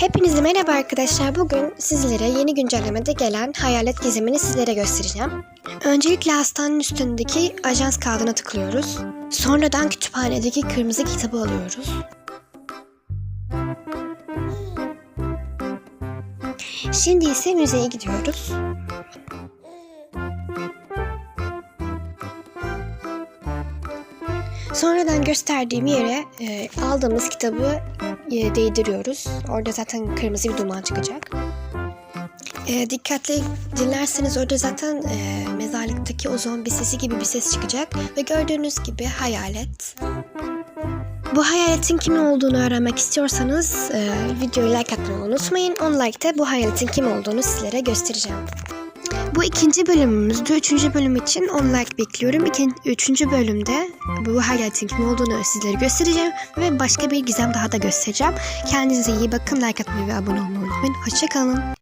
Hepinize merhaba arkadaşlar. Bugün sizlere yeni güncellemede gelen hayalet gizemini sizlere göstereceğim. Öncelikle hastanenin üstündeki ajans kağıdına tıklıyoruz. Sonradan kütüphanedeki kırmızı kitabı alıyoruz. Şimdi ise müzeye gidiyoruz. Sonradan gösterdiğim yere e, aldığımız kitabı e, değdiriyoruz. Orada zaten kırmızı bir duman çıkacak. E, dikkatli dinlerseniz orada zaten e, mezarlıktaki o zombi sesi gibi bir ses çıkacak. Ve gördüğünüz gibi hayalet. Bu hayaletin kim olduğunu öğrenmek istiyorsanız e, videoyu like atmayı unutmayın. 10 like'ta bu hayaletin kim olduğunu sizlere göstereceğim. Bu ikinci bölümümüzdü. Üçüncü bölüm için 10 like bekliyorum. İkin, üçüncü bölümde bu hayaletin kim olduğunu sizlere göstereceğim. Ve başka bir gizem daha da göstereceğim. Kendinize iyi bakın. Like atmayı ve abone olmayı unutmayın. Hoşçakalın.